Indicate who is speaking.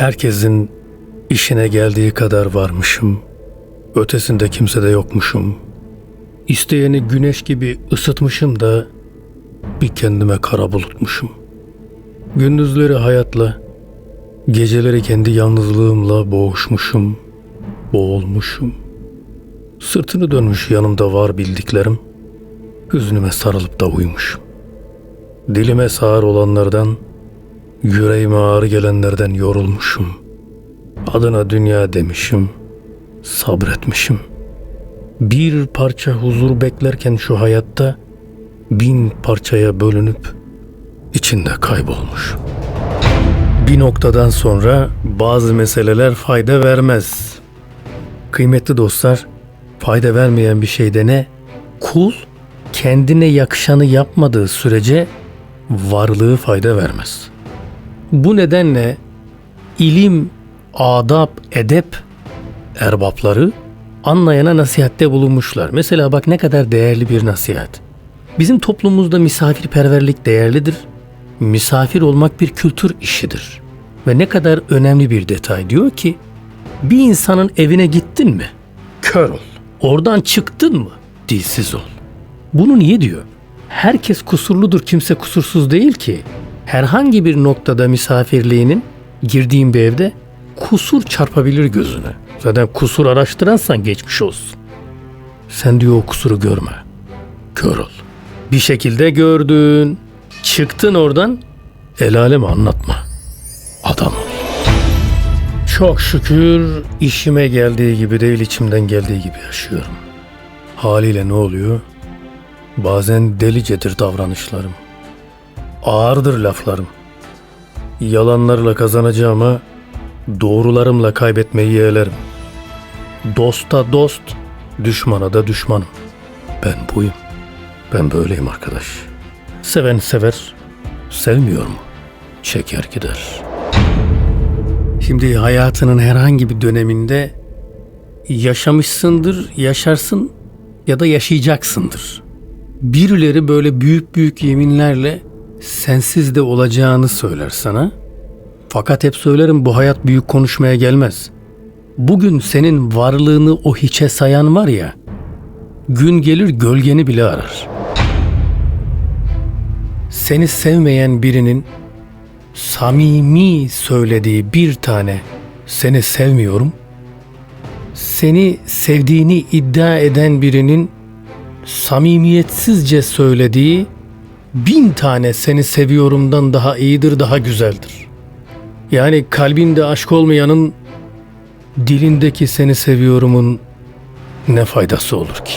Speaker 1: Herkesin işine geldiği kadar varmışım. Ötesinde kimse de yokmuşum. İsteyeni güneş gibi ısıtmışım da bir kendime kara bulutmuşum. Gündüzleri hayatla, geceleri kendi yalnızlığımla boğuşmuşum, boğulmuşum. Sırtını dönmüş yanımda var bildiklerim, hüznüme sarılıp da uyumuşum. Dilime sağır olanlardan, yüreğime ağrı gelenlerden yorulmuşum. Adına dünya demişim, sabretmişim. Bir parça huzur beklerken şu hayatta bin parçaya bölünüp içinde kaybolmuş. Bir noktadan sonra bazı meseleler fayda vermez. Kıymetli dostlar, fayda vermeyen bir şeyde ne? Kul kendine yakışanı yapmadığı sürece varlığı fayda vermez. Bu nedenle ilim, adab, edep erbapları anlayana nasihatte bulunmuşlar. Mesela bak ne kadar değerli bir nasihat. Bizim toplumumuzda misafirperverlik değerlidir. Misafir olmak bir kültür işidir. Ve ne kadar önemli bir detay diyor ki bir insanın evine gittin mi? Kör ol. Oradan çıktın mı? Dilsiz ol. Bunu niye diyor? Herkes kusurludur, kimse kusursuz değil ki. Herhangi bir noktada misafirliğinin girdiğin bir evde kusur çarpabilir gözüne. Zaten kusur araştıransan geçmiş olsun. Sen diyor o kusuru görme. Kör ol. Bir şekilde gördün. Çıktın oradan. El aleme anlatma. Adam ol. Çok şükür işime geldiği gibi değil içimden geldiği gibi yaşıyorum. Haliyle ne oluyor? Bazen delicedir davranışlarım. Ağırdır laflarım. Yalanlarla kazanacağıma doğrularımla kaybetmeyi yeğlerim. Dosta dost, düşmana da düşmanım. Ben buyum. Ben böyleyim arkadaş. Seven sever, sevmiyor mu? Çeker gider. Şimdi hayatının herhangi bir döneminde yaşamışsındır, yaşarsın ya da yaşayacaksındır. Birileri böyle büyük büyük yeminlerle sensiz de olacağını söyler sana. Fakat hep söylerim bu hayat büyük konuşmaya gelmez. Bugün senin varlığını o hiçe sayan var ya, gün gelir gölgeni bile arar. Seni sevmeyen birinin samimi söylediği bir tane seni sevmiyorum, seni sevdiğini iddia eden birinin samimiyetsizce söylediği bin tane seni seviyorumdan daha iyidir, daha güzeldir. Yani kalbinde aşk olmayanın dilindeki seni seviyorumun ne faydası olur ki?